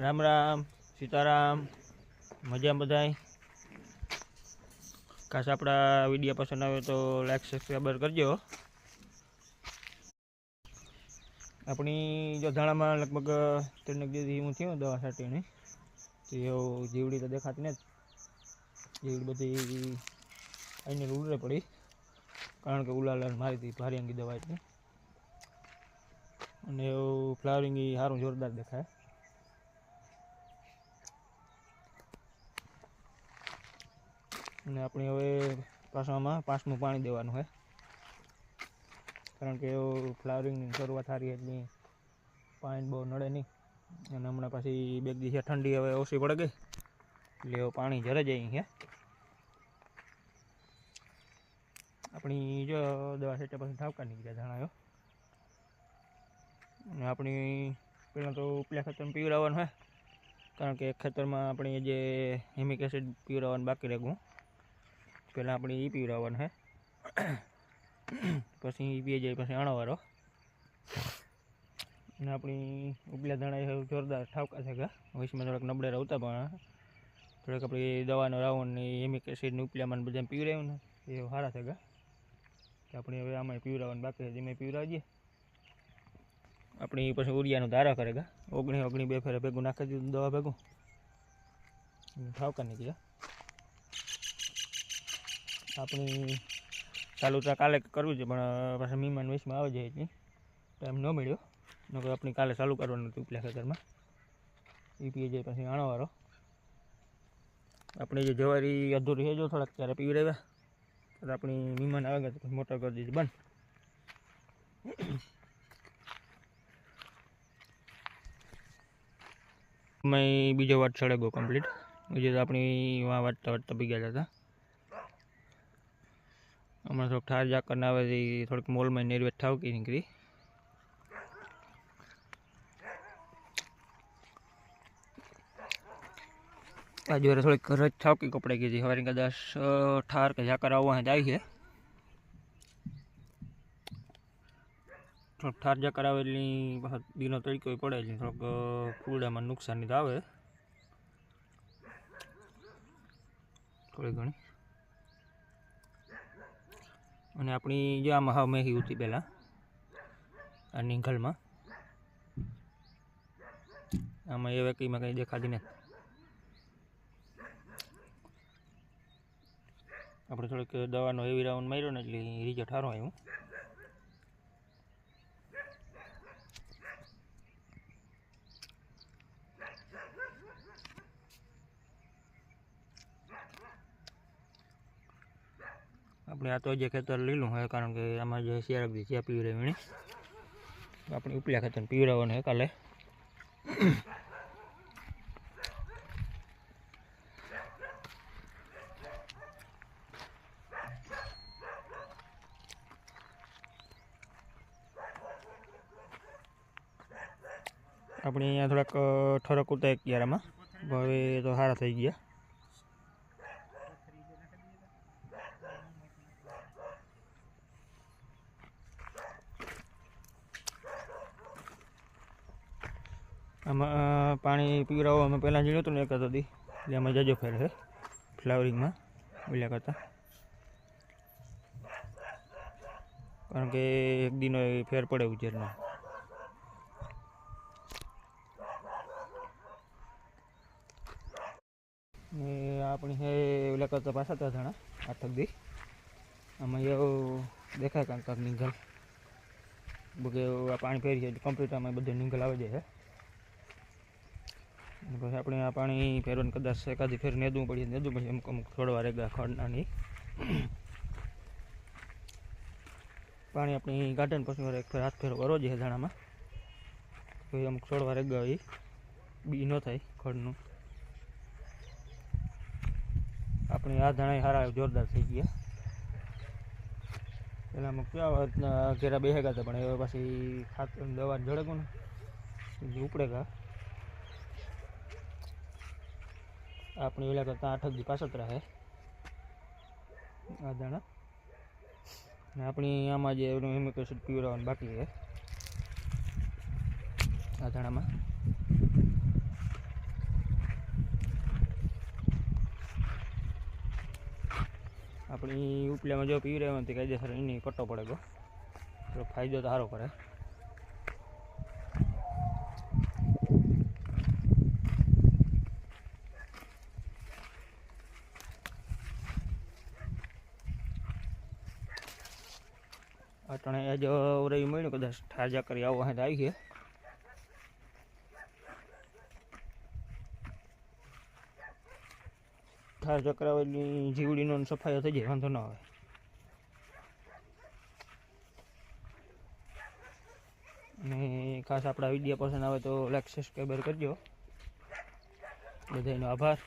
રામ રામ, સીતારામ, મજા બધાય. ખાસ આપણા વીડિયો પસંદ આવે તો લાઈક સબસ્ક્રાઈબર કરજો. આપણી જો ધાણામાં લગભગ ત્રણ દિવસથી હું થયું દવા છાંટીની. તો જીવડી તો દેખાતી ને જીવડી બધી અહીંને ઉલરે પડી. કારણ કે ઉલાલાલ મારી હતી ભારી અંગી દવા એટલે અને એવું ફ્લાવરિંગ એ સારું જોરદાર દેખાય. અને આપણે હવે પાછામાં પાંચમું પાણી દેવાનું છે. કારણ કે ફ્લાવરિંગની શરૂઆત સારી એટલી પાણી બહુ નડે નહીં. અને હમણાં પાછી બે દિવસે ઠંડી હવે ઓછી પડે ગઈ. એટલે પાણી જરે જાય છે આપણી જો દવા છેટ્યા પછી ઠાવકા નીકળ્યા, જણાયો. અને આપણી પહેલાં તો ઉપલા ખેતરમાં પીવડાવવાનું હોય કારણ કે ખેતરમાં આપણે જે હિમિક એસિડ પીવડાવવાનું બાકી રહેવું પહેલાં આપણે એ પીવડાવવાનું હે. પછી એ પીએ જાય પછી અણવારો અને આપણી ઉપલા એ જોરદાર ઠાવકા છે કે. વૈશમાં થોડાક નબળે રહેતા પણ. થોડાક આપણી દવાનો રાવણ ને એમિક એસિડની ઉપલામાં બધા પીવડાવ્યું ને. એ સારા છે કે. આપણે હવે આમાં પીવડાવવાનું બાકી છે. એમાં પીવડાવીએ. આપણી પછી ઉરિયાનો ધારા કરે કરેગા ઓગણી ઓગણી બે ફેરે ભેગું નાખી દીધું દવા ભેગું. ઠાવકા નીકળ્યા. આપણી ચાલુ તો કાલે કરવું છે, પણ પાછા મહેમાન વીસમાં આવે જાય એટલે ટાઈમ ન મળ્યો. નકર આપણી કાલે ચાલુ કરવાનું હતું ઉપલા ખેતરમાં. એ જાય પછી આણોવાળો આપણી જે જવારી અધૂરી છે જો થોડાક ત્યારે પીવી રહ્યા. ત્યારે આપણી મહેમાન આવે ગયા મોટર કરી દીધી બંધ. મેં બીજો વાત ચડે ગયો કમ્પ્લીટ બીજી તો આપણી વાંચતા વાંચતા બી ગયા હતા. હમણાં થોડુંક ઠાર ઝાકરને આવે છે થોડીક મોલમાં નિર્વેટ ઠાવકી નીકળી. બાજુ વાળા થોડીક ઘર જ ઠાવકી કપડાઈ ગઈ છે હવે કદાચ ઠાર કે ઝાકર આવવા જાય છે. થોડોક ઠાર ઝાકર આવે એટલે દીનો તડકો પડે એટલે થોડોક ફૂલડામાં નુકસાની તો આવે. થોડી ઘણી. અને આપણી જો આમાં હાવ મેહી હતી પહેલાં, આ નિંગલમાં આમાં એ વેકીમાં કંઈ દેખાતી નથી. આપણે થોડીક દવાનો એવી રાઉન્ડ માર્યો ને એટલે રિઝલ્ટ સારો આવ્યું. આપણે આ તો જે ખેતર લીલું હોય કારણ કે આમાં જે શિયાળા ચા પીવડે વીણી આપણે ઉપલા ખેતર પીવડાવવાનું છે કાલે. આપણે અહીંયા થોડાક અ, ઠરક ઉતા ક્યારામાં. હવે તો સારા થઈ ગયા. આમાં પાણી પીવડાવો. અમે પહેલાં જીણ્યું હતું ને એક હતી એટલે આમાં જજો ફેર છે ફ્લાવરિંગમાં ઓલા કરતાં. કારણ કે એક દિનો ફેર પડે ઉજેરનો. ને આપણી છે ઓલા કરતાં પાછા હતા ધણા, આઠક દી. આમાં એવું દેખાય કાંક કાંક નીંગલ. બગે આ પાણી ફેરી છે, કમ્પ્યુટરમાં બધું નીંગલ આવી જાય છે પછી આપણે આ પાણી ફેરવાનું કદાચ એકાદી ફેર નેદવું પડીએ નેદવું પછી અમુક અમુક થોડવા રેગા ખડનાની. પાણી આપણી ગાર્ડન પછી એક ફેર હાથ ફેરો કરવો જોઈએ દાણામાં પછી અમુક છોડવા રેગા એ બી ન થાય ખડનું. આપણે આ ધાણા સારા જોરદાર થઈ ગયા. પહેલાં અમુક કેવા ઘેરા બેસે ગયા હતા પણ હવે પછી ખાતર દવા જડે ને. ઉપડે ગયા આપણે ઓલા કરતા આઠ દી પાછળ રહે. આ દાણા. ને આપણી આમાં જે એનું હિમિક પીવડાવવાનું બાકી છે. આ ધાણામાં આપણી ઉપલામાં જો પીવડાવવાનું કાયદેસર એની પટ્ટો પડે ગો. ફાયદો તો સારો કરે. અટણે એ જ રહી મળ્યું, કદાચ ઠાજા કરી આવો હાથ આવી ગયા ઠાર ચક્રાવેલી જીવડીનો સફાઈ થઈ જાય, વાંધો ન આવે. અને ખાસ આપણા વિડીયા પસંદ આવે તો લાઈક સબસ્ક્રાઈબર કરજો. બધાનો આભાર.